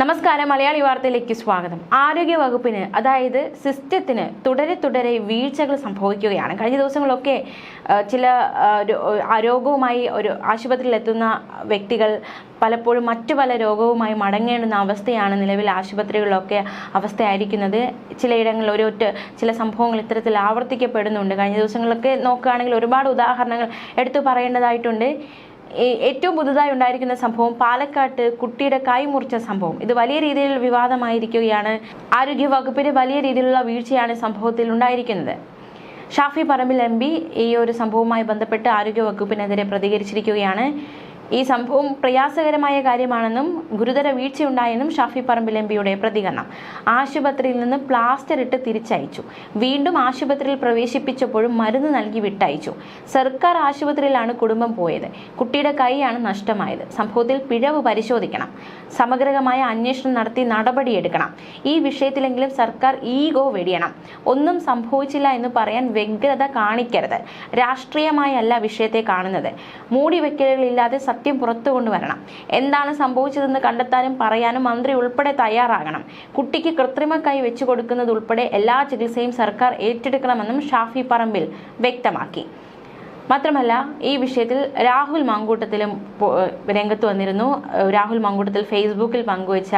നമസ്കാരം മലയാളി വാർത്തയിലേക്ക് സ്വാഗതം. ആരോഗ്യ വകുപ്പിന് അതായത് സിസ്റ്റത്തിന് തുടരെ തുടരെ വീഴ്ചകൾ സംഭവിക്കുകയാണ്. കഴിഞ്ഞ ദിവസങ്ങളൊക്കെ ചില ആരോഗ്യവുമായി ഒരു ആശുപത്രിയിൽ എത്തുന്ന വ്യക്തികൾ പലപ്പോഴും മറ്റു പല രോഗവുമായി മടങ്ങേണ്ടുന്ന അവസ്ഥയാണ് നിലവിൽ ആശുപത്രികളിലൊക്കെ അവസ്ഥയായിരിക്കുന്നത്. ചിലയിടങ്ങളിൽ ഒരു ചില സംഭവങ്ങൾ ഇത്തരത്തിൽ ആവർത്തിക്കപ്പെടുന്നുണ്ട്. കഴിഞ്ഞ ദിവസങ്ങളൊക്കെ നോക്കുകയാണെങ്കിൽ ഒരുപാട് ഉദാഹരണങ്ങൾ എടുത്തു പറയേണ്ടതായിട്ടുണ്ട്. ഏറ്റവും പുതുതായി ഉണ്ടായിരിക്കുന്ന സംഭവം പാലക്കാട്ട് കുട്ടിയുടെ കൈ മുറിച്ച സംഭവം. ഇത് വലിയ രീതിയിൽ വിവാദമായിരിക്കുകയാണ്. ആരോഗ്യ വകുപ്പിന് വലിയ രീതിയിലുള്ള വീഴ്ചയാണ് സംഭവത്തിൽ ഉണ്ടായിരിക്കുന്നത്. ഷാഫി പറമ്പിൽ എം ഈ ഒരു സംഭവവുമായി ബന്ധപ്പെട്ട് ആരോഗ്യ വകുപ്പിനെതിരെ പ്രതികരിച്ചിരിക്കുകയാണ്. ഈ സംഭവം പ്രയാസകരമായ കാര്യമാണെന്നും ഗുരുതര വീഴ്ചയുണ്ടായെന്നും ഷാഫി പറമ്പിൽ എം പിയുടെ പ്രതികരണം. ആശുപത്രിയിൽ നിന്ന് പ്ലാസ്റ്റർ ഇട്ട് തിരിച്ചയച്ചു. വീണ്ടും ആശുപത്രിയിൽ പ്രവേശിപ്പിച്ചപ്പോഴും മരുന്ന് നൽകി വിട്ടയച്ചു. സർക്കാർ ആശുപത്രിയിലാണ് കുടുംബം പോയത്. കുട്ടിയുടെ കൈയാണ് നഷ്ടമായത്. സംഭവത്തിൽ പിഴവ് പരിശോധിക്കണം. സമഗ്രമായ അന്വേഷണം നടത്തി നടപടിയെടുക്കണം. ഈ വിഷയത്തിലെങ്കിലും സർക്കാർ ഈഗോ വെടിയണം. ഒന്നും സംഭവിച്ചില്ല എന്ന് പറയാൻ വ്യഗ്രത കാണിക്കരുത്. രാഷ്ട്രീയമായല്ല വിഷയത്തെ കാണുന്നത്. മൂടി വെക്കലുകളില്ലാതെ സത്യം പുറത്തു കൊണ്ടുവരണം. എന്താണ് സംഭവിച്ചതെന്ന് കണ്ടെത്താനും പറയാനും മന്ത്രി ഉൾപ്പെടെ തയ്യാറാകണം. കുട്ടിക്ക് കൃത്രിമ കൈ വെച്ചു കൊടുക്കുന്നത് ഉൾപ്പെടെ എല്ലാ ചികിത്സയും സർക്കാർ ഏറ്റെടുക്കണമെന്നും ഷാഫി പറമ്പിൽ വ്യക്തമാക്കി. മാത്രമല്ല ഈ വിഷയത്തിൽ രാഹുൽ മങ്കൂട്ടത്തിലും രംഗത്ത് വന്നിരുന്നു. രാഹുൽ മങ്കൂട്ടത്തിൽ ഫേസ്ബുക്കിൽ പങ്കുവച്ച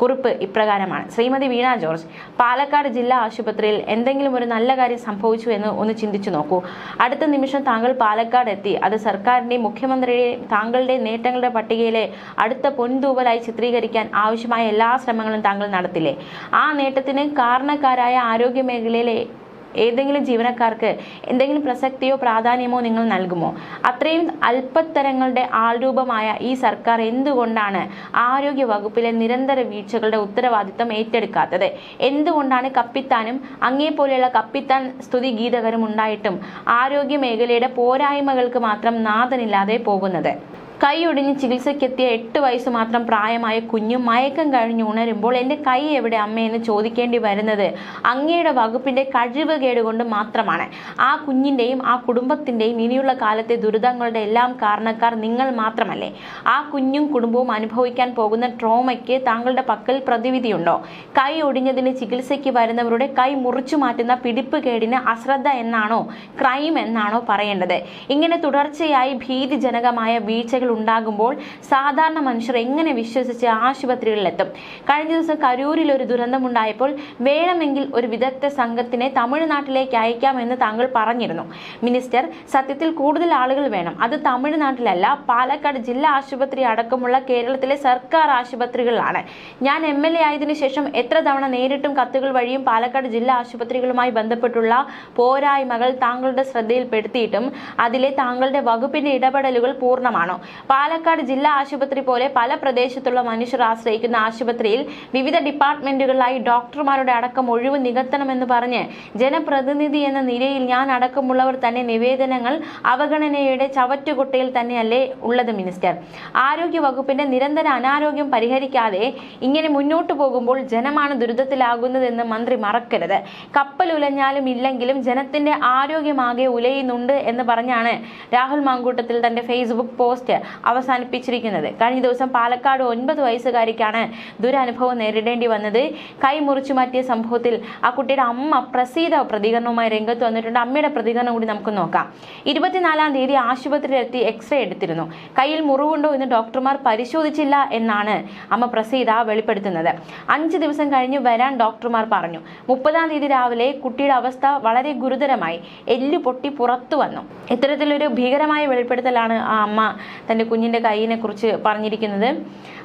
കുറിപ്പ് ഇപ്രകാരമാണ്. ശ്രീമതി വീണ ജോർജ് പാലക്കാട് ജില്ലാ ആശുപത്രിയിൽ എന്തെങ്കിലും ഒരു നല്ല കാര്യം സംഭവിച്ചു എന്ന് ഒന്ന് ചിന്തിച്ചു നോക്കൂ. അടുത്ത നിമിഷം താങ്കൾ പാലക്കാട് എത്തി. അത് സർക്കാരിന്റെയും മുഖ്യമന്ത്രിയുടെയും താങ്കളുടെ നേട്ടങ്ങളുടെ പട്ടികയിലെ അടുത്ത പൊൻതൂവലായി ചിത്രീകരിക്കാൻ ആവശ്യമായ എല്ലാ ശ്രമങ്ങളും താങ്കൾ നടത്തില്ലേ? ആ നേട്ടത്തിന് കാരണക്കാരായ ആരോഗ്യ മേഖലയിലെ ഏതെങ്കിലും ജീവനക്കാർക്ക് എന്തെങ്കിലും പ്രസക്തിയോ പ്രാധാന്യമോ നിങ്ങൾ നൽകുമോ? അത്രയും അല്പത്തരങ്ങളുടെ ആൾരൂപമായ ഈ സർക്കാർ എന്തുകൊണ്ടാണ് ആരോഗ്യ വകുപ്പിലെ നിരന്തര വീഴ്ചകളുടെ ഉത്തരവാദിത്തം ഏറ്റെടുക്കാത്തത്? എന്തുകൊണ്ടാണ് കപ്പിത്താനും അങ്ങേപോലെയുള്ള കപ്പിത്താൻ സ്തുതി ഗീതകരും ഉണ്ടായിട്ടും ആരോഗ്യ മേഖലയുടെ പോരായ്മകൾക്ക് മാത്രം നാഥനില്ലാതെ പോകുന്നത്? കൈയൊടിഞ്ഞ് ചികിത്സയ്ക്കെത്തിയ എട്ട് വയസ്സ് മാത്രം പ്രായമായ കുഞ്ഞ് മയക്കം കഴിഞ്ഞ് ഉണരുമ്പോൾ എന്റെ കൈ എവിടെ അമ്മയെന്ന് ചോദിക്കേണ്ടി വരുന്നത് അങ്ങയുടെ വകുപ്പിന്റെ കഴിവ് കേടുകൊണ്ട് മാത്രമാണ്. ആ കുഞ്ഞിന്റെയും ആ കുടുംബത്തിന്റെയും ഇനിയുള്ള കാലത്തെ ദുരിതങ്ങളുടെ എല്ലാം കാരണക്കാർ നിങ്ങൾ മാത്രമല്ലേ. ആ കുഞ്ഞും കുടുംബവും അനുഭവിക്കാൻ പോകുന്ന ട്രോമയ്ക്ക് താങ്കളുടെ പക്കൽ പ്രതിവിധിയുണ്ടോ? കൈ ഒടിഞ്ഞതിന് ചികിത്സയ്ക്ക് വരുന്നവരുടെ കൈ മുറിച്ചു മാറ്റുന്ന പിടിപ്പ് കേടിന് അശ്രദ്ധ എന്നാണോ ക്രൈം എന്നാണോ പറയേണ്ടത്? ഇങ്ങനെ തുടർച്ചയായി ഭീതിജനകമായ വീഴ്ചകൾ ഉണ്ടാകുമ്പോൾ സാധാരണ മനുഷ്യർ എങ്ങനെ വിശ്വസിച്ച് ആശുപത്രികളിലെത്തും? കഴിഞ്ഞ ദിവസം കരൂരിൽ ഒരു ദുരന്തമുണ്ടായപ്പോൾ വേണമെങ്കിൽ ഒരു വിദഗ്ധ സംഘത്തിനെ തമിഴ്നാട്ടിലേക്ക് അയക്കാമെന്ന് താങ്കൾ പറഞ്ഞിരുന്നു. മിനിസ്റ്റർ സത്യത്തിൽ കൂടുതൽ ആളുകൾ വേണം. അത് തമിഴ്നാട്ടിലല്ല പാലക്കാട് ജില്ലാ ആശുപത്രി അടക്കമുള്ള കേരളത്തിലെ സർക്കാർ ആശുപത്രികളിലാണ്. ഞാൻ എം എൽ എ ആയതിനു ശേഷം എത്ര തവണ നേരിട്ടും കത്തുകൾ വഴിയും പാലക്കാട് ജില്ലാ ആശുപത്രികളുമായി ബന്ധപ്പെട്ടുള്ള പോരായ്മകൾ താങ്കളുടെ ശ്രദ്ധയിൽപ്പെടുത്തിയിട്ടും അതിലെ താങ്കളുടെ വകുപ്പിന്റെ ഇടപെടലുകൾ പൂർണമാണോ? പാലക്കാട് ജില്ലാ ആശുപത്രി പോലെ പല പ്രദേശത്തുള്ള മനുഷ്യർ ആശ്രയിക്കുന്ന ആശുപത്രിയിൽ വിവിധ ഡിപ്പാർട്ട്മെന്റുകളിലായി ഡോക്ടർമാരുടെ അടക്കം ഒഴിവ് നികത്തണമെന്ന് പറഞ്ഞ് ജനപ്രതിനിധി എന്ന നിലയിൽ ഞാൻ അടക്കമുള്ളവർ തന്നെ നിവേദനങ്ങൾ അവഗണനയുടെ ചവറ്റുകുട്ടയിൽ തന്നെയല്ലേ ഉള്ളത് മിനിസ്റ്റർ. ആരോഗ്യ വകുപ്പിന്റെ നിരന്തര അനാരോഗ്യം പരിഹരിക്കാതെ ഇങ്ങനെ മുന്നോട്ടു പോകുമ്പോൾ ജനമാണ് ദുരിതത്തിലാകുന്നതെന്ന് മന്ത്രി മറക്കരുത്. കപ്പൽ ഉലഞ്ഞാലും ഇല്ലെങ്കിലും ജനത്തിന്റെ ആരോഗ്യമാകെ ഉലയുന്നുണ്ട് എന്ന് പറഞ്ഞാണ് രാഹുൽ മാങ്കൂട്ടത്തിൽ തന്റെ ഫേസ്ബുക്ക് പോസ്റ്റ്. അവസാനിപ്പിച്ചിരിക്കുന്നത്. കഴിഞ്ഞ ദിവസം പാലക്കാട് ഒൻപത് വയസ്സുകാരിക്കാണ് ദുരനുഭവം നേരിടേണ്ടി വന്നത്. കൈ മുറിച്ചു മാറ്റിയ സംഭവത്തിൽ ആ കുട്ടിയുടെ അമ്മ പ്രസീത പ്രതികരണവുമായി രംഗത്ത് വന്നിട്ടുണ്ട്. അമ്മയുടെ പ്രതികരണം കൂടി നമുക്ക് നോക്കാം. ഇരുപത്തിനാലാം തീയതി ആശുപത്രിയിലെത്തി എക്സ്റേ എടുത്തിരുന്നു. കയ്യിൽ മുറിവുണ്ടോ എന്ന് ഡോക്ടർമാർ പരിശോധിച്ചില്ല എന്നാണ് അമ്മ പ്രസീത വെളിപ്പെടുത്തുന്നത്. അഞ്ച് ദിവസം കഴിഞ്ഞ് വരാൻ ഡോക്ടർമാർ പറഞ്ഞു. മുപ്പതാം തീയതി രാവിലെ കുട്ടിയുടെ അവസ്ഥ വളരെ ഗുരുതരമായി. എല്ല് പൊട്ടി പുറത്തു വന്നു. ഇത്തരത്തിലൊരു ഭീകരമായ വെളിപ്പെടുത്തലാണ് ആ അമ്മ തന്റെ കുഞ്ഞിന്റെ കൈയിനെ കുറിച്ച് പറഞ്ഞിരിക്കുന്നത്.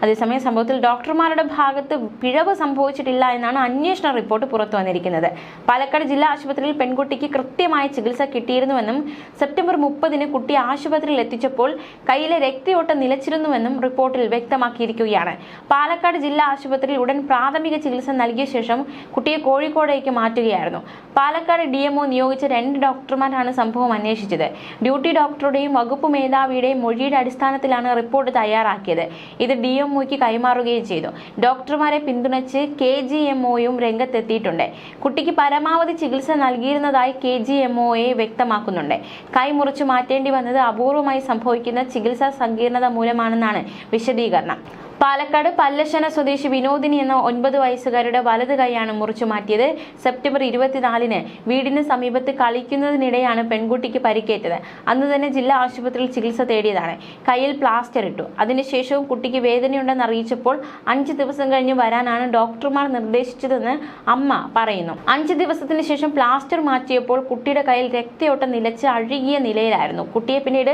അതേസമയം സംഭവത്തിൽ ഡോക്ടർമാരുടെ ഭാഗത്ത് പിഴവ് സംഭവിച്ചിട്ടില്ല എന്നാണ് അന്വേഷണ റിപ്പോർട്ട് പുറത്തു വന്നിരിക്കുന്നത്. പാലക്കാട് ജില്ലാ ആശുപത്രിയിൽ പെൺകുട്ടിക്ക് കൃത്യമായ ചികിത്സ കിട്ടിയിരുന്നുവെന്നും സെപ്റ്റംബർ മുപ്പതിന് കുട്ടി ആശുപത്രിയിൽ എത്തിച്ചപ്പോൾ കയ്യിലെ രക്തയോട്ടം നിലച്ചിരുന്നുവെന്നും റിപ്പോർട്ടിൽ വ്യക്തമാക്കിയിരിക്കുകയാണ്. പാലക്കാട് ജില്ലാ ആശുപത്രിയിൽ ഉടൻ പ്രാഥമിക ചികിത്സ നൽകിയ ശേഷം കുട്ടിയെ കോഴിക്കോടേക്ക് മാറ്റുകയായിരുന്നു. പാലക്കാട് ഡി നിയോഗിച്ച രണ്ട് ഡോക്ടർമാരാണ് സംഭവം അന്വേഷിച്ചത്. ഡ്യൂട്ടി ഡോക്ടറുടെയും വകുപ്പ് മേധാവിയുടെയും മൊഴിയുടെ അടിസ്ഥാനത്തിലാണ് റിപ്പോർട്ട് തയ്യാറാക്കിയത്. ഇത് ഡി എം ഒക്ക് കൈമാറുകയും ചെയ്തു. ഡോക്ടർമാരെ പിന്തുണച്ച് കെ ജി എം ഒയും രംഗത്തെത്തിയിട്ടുണ്ട്. കുട്ടിക്ക് പരമാവധി ചികിത്സ നൽകിയിരുന്നതായി കെ ജി എം ഒയെ വ്യക്തമാക്കുന്നുണ്ട്. കൈ മുറിച്ചു മാറ്റേണ്ടി വന്നത് അപൂർവമായി സംഭവിക്കുന്ന ചികിത്സാ സങ്കീർണത മൂലമാണെന്നാണ് വിശദീകരണം. പാലക്കാട് പല്ലശന സ്വദേശി വിനോദിനി എന്ന ഒൻപത് വയസ്സുകാരുടെ വലത് കൈയാണ് മുറിച്ചു മാറ്റിയത്. സെപ്റ്റംബർ ഇരുപത്തിനാലിന് വീടിന് സമീപത്ത് കളിക്കുന്നതിനിടെയാണ് പെൺകുട്ടിക്ക് പരിക്കേറ്റത്. അന്ന് തന്നെ ജില്ലാ ആശുപത്രിയിൽ ചികിത്സ തേടിയതാണ്. കയ്യിൽ പ്ലാസ്റ്റർ ഇട്ടു. അതിനുശേഷവും കുട്ടിക്ക് വേദനയുണ്ടെന്ന് അറിയിച്ചപ്പോൾ അഞ്ച് ദിവസം കഴിഞ്ഞ് വരാനാണ് ഡോക്ടർമാർ നിർദ്ദേശിച്ചതെന്ന് അമ്മ പറയുന്നു. അഞ്ച് ദിവസത്തിന് ശേഷം പ്ലാസ്റ്റർ മാറ്റിയപ്പോൾ കുട്ടിയുടെ കയ്യിൽ രക്തയോട്ടം നിലച്ച് അഴുകിയ നിലയിലായിരുന്നു. കുട്ടിയെ പിന്നീട്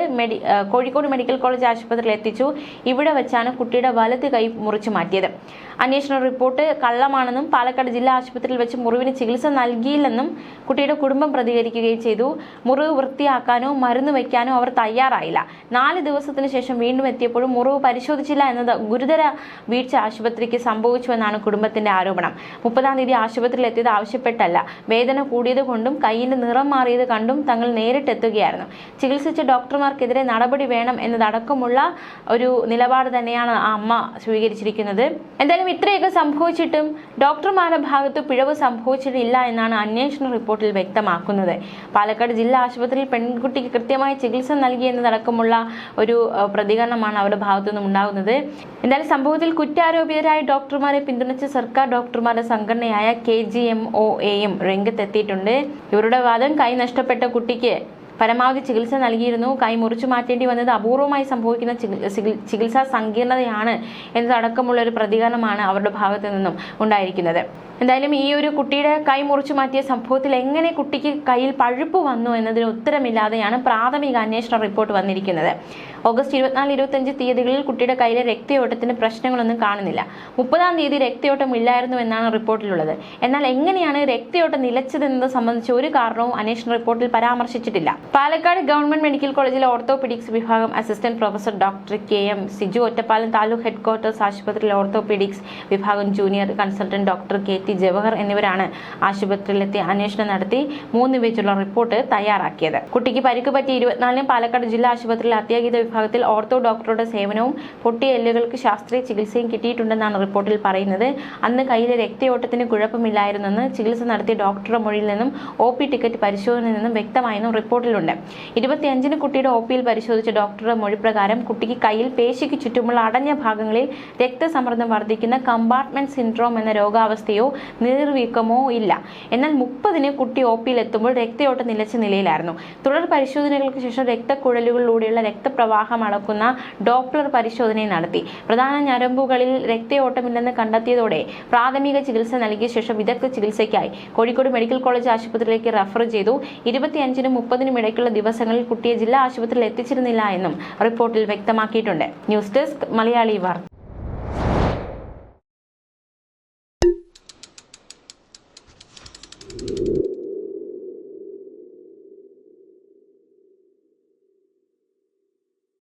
കോഴിക്കോട് മെഡിക്കൽ കോളേജ് ആശുപത്രിയിൽ എത്തിച്ചു. ഇവിടെ വെച്ചാണ് കുട്ടിയുടെ വലത് കൈ മുറിച്ചു മാറ്റിയത്. അന്വേഷണ റിപ്പോർട്ട് കള്ളമാണെന്നും പാലക്കാട് ജില്ലാ ആശുപത്രിയിൽ വെച്ച് മുറിവിന് ചികിത്സ നൽകിയില്ലെന്നും കുട്ടിയുടെ കുടുംബം പ്രതികരിക്കുകയും ചെയ്തു. മുറിവ് വൃത്തിയാക്കാനോ മരുന്ന് വയ്ക്കാനോ അവർ തയ്യാറായില്ല. നാല് ദിവസത്തിന് ശേഷം വീണ്ടും എത്തിയപ്പോഴും മുറിവ് പരിശോധിച്ചില്ല എന്നത് ഗുരുതര വീഴ്ച ആശുപത്രിക്ക് സംഭവിച്ചുവെന്നാണ് കുടുംബത്തിന്റെ ആരോപണം. മുപ്പതാം തീയതി ആശുപത്രിയിൽ എത്തിയത് ആവശ്യപ്പെട്ടല്ല. വേദന കൂടിയത് കൊണ്ടും കൈയിന്റെ നിറം മാറിയത് കണ്ടും തങ്ങൾ നേരിട്ടെത്തുകയായിരുന്നു. ചികിത്സിച്ച ഡോക്ടർമാർക്കെതിരെ നടപടി വേണം എന്നതടക്കമുള്ള ഒരു നിലപാട് തന്നെയാണ് ആ അമ്മ സ്വീകരിച്ചിരിക്കുന്നത്. എന്തായാലും ഇത്രയൊക്കെ സംഭവിച്ചിട്ടും ഡോക്ടർമാരുടെ ഭാഗത്ത് പിഴവ് സംഭവിച്ചിട്ടില്ല എന്നാണ് അന്വേഷണ റിപ്പോർട്ടിൽ വ്യക്തമാക്കുന്നത്. പാലക്കാട് ജില്ലാ ആശുപത്രിയിൽ പെൺകുട്ടിക്ക് കൃത്യമായി ചികിത്സ നൽകി എന്നതടക്കമുള്ള ഒരു പ്രതികരണമാണ് അവരുടെ ഭാഗത്തു നിന്നും ഉണ്ടാകുന്നത്. എന്തായാലും സംഭവത്തിൽ കുറ്റാരോപിതരായ ഡോക്ടർമാരെ പിന്തുണച്ച് സർക്കാർ ഡോക്ടർമാരുടെ സംഘടനയായ കെ ജി എം ഒ എയും രംഗത്തെത്തിയിട്ടുണ്ട്. ഇവരുടെ വാദം കൈ നഷ്ടപ്പെട്ട കുട്ടിക്ക് പരമാവധി ചികിത്സ നൽകിയിരുന്നു. കൈ മുറിച്ചു മാറ്റേണ്ടി വന്നത് അപൂർവമായി സംഭവിക്കുന്ന ചികി- ചികി- ചികിത്സാ സങ്കീർണതയാണ് എന്നതടക്കമുള്ള ഒരു പ്രതികരണമാണ് അവരുടെ ഭാഗത്തു നിന്നും ഉണ്ടായിരിക്കുന്നത്. എന്തായാലും ഈ ഒരു കുട്ടിയുടെ കൈ മുറിച്ചു മാറ്റിയ സംഭവത്തിൽ എങ്ങനെ കുട്ടിക്ക് കയ്യിൽ പഴുപ്പ് വന്നു എന്നതിന് ഉത്തരമില്ലാതെയാണ് പ്രാഥമിക അന്വേഷണ റിപ്പോർട്ട് വന്നിരിക്കുന്നത്. ഓഗസ്റ്റ് ഇരുപത്തിനാല് ഇരുപത്തഞ്ച് തീയതികളിൽ കുട്ടിയുടെ കയ്യിലെ രക്തയോട്ടത്തിന് പ്രശ്നങ്ങളൊന്നും കാണുന്നില്ല. മുപ്പതാം തീയതി രക്തയോട്ടം ഇല്ലായിരുന്നു എന്നാണ് റിപ്പോർട്ടിലുള്ളത്. എന്നാൽ എങ്ങനെയാണ് രക്തയോട്ടം നിലച്ചതെന്നത് സംബന്ധിച്ച് ഒരു കാരണവും അന്വേഷണ റിപ്പോർട്ടിൽ പരാമർശിച്ചിട്ടില്ല. പാലക്കാട് ഗവൺമെന്റ് മെഡിക്കൽ കോളേജിലെ ഓർത്തോപീഡിക്സ് വിഭാഗം assistant professor doctor K M Siju Ottapalam taluk headquarters ആശുപത്രിയിലെ ഓർത്തോപീഡിക്സ് വിഭാഗം junior consultant doctor K T Jawahar എന്നിവരാണ് ആശുപത്രിയിലെത്തി അന്വേഷണം നടത്തി മൂന്ന് പേജുള്ള റിപ്പോർട്ട് തയ്യാറാക്കിയത്. കുട്ടിക്ക് പരിക്ക് പറ്റി ഇരുപത്തിനാലിന് പാലക്കാട് ജില്ലാ ആശുപത്രിയിലെ അത്യാഹിത വിഭാഗത്തിൽ ഓർത്തോ ഡോക്ടറുടെ സേവനവും പൊട്ടിയ എല്ലുകൾക്ക് ശാസ്ത്രീയ ചികിത്സയും കിട്ടിയിട്ടുണ്ടെന്നാണ് റിപ്പോർട്ടിൽ പറയുന്നത്. അന്ന് കയ്യിലെ രക്തയോട്ടത്തിന് കുഴപ്പമില്ലായിരുന്നെന്ന് ചികിത്സ നടത്തിയ ഡോക്ടറുടെ മൊഴിയിൽ നിന്നും ഒ ടിക്കറ്റ് പരിശോധനയിൽ നിന്നും വ്യക്തമായെന്നും റിപ്പോർട്ടിലുണ്ട് ഇരുപത്തിയഞ്ചിന് കുട്ടിയുടെ ഒ പിയിൽ പരിശോധിച്ച ഡോക്ടറുടെ മൊഴി പ്രകാരം കുട്ടിക്ക് കയ്യിൽ പേശിക്ക് ചുറ്റുമുള്ള അടഞ്ഞ ഭാഗങ്ങളിൽ രക്തസമ്മർദ്ദം വർദ്ധിക്കുന്ന കമ്പാർട്ട്മെന്റ് സിൻഡ്രോം എന്ന രോഗാവസ്ഥയോ നീർവീക്കമോ ഇല്ല. എന്നാൽ മുപ്പതിന് കുട്ടി ഒ പിയിൽ എത്തുമ്പോൾ രക്തയോട്ടം നിലച്ച നിലയിലായിരുന്നു. തുടർ പരിശോധനകൾക്ക് ശേഷം രക്തക്കുഴലുകളിലൂടെയുള്ള രക്തപ്രവാഹം അളക്കുന്ന ഡോപ്ലർ പരിശോധന നടത്തി. പ്രധാന ഞരമ്പുകളിൽ രക്തയോട്ടമില്ലെന്ന് കണ്ടെത്തിയതോടെ പ്രാഥമിക ചികിത്സ നൽകിയ ശേഷം വിദഗ്ധ ചികിത്സയ്ക്കായി കോഴിക്കോട് മെഡിക്കൽ കോളേജ് ആശുപത്രിയിലേക്ക് റഫർ ചെയ്തു. ഇരുപത്തിയഞ്ചിനും മുപ്പതിനും ഇടയ്ക്കുള്ള ദിവസങ്ങളിൽ കുട്ടിയെ ജില്ലാ ആശുപത്രിയിൽ എത്തിച്ചിരുന്നില്ല എന്നും റിപ്പോർട്ടിൽ വ്യക്തമാക്കിയിട്ടുണ്ട്. ന്യൂസ് ഡെസ്ക് മലയാളി വാർത്ത.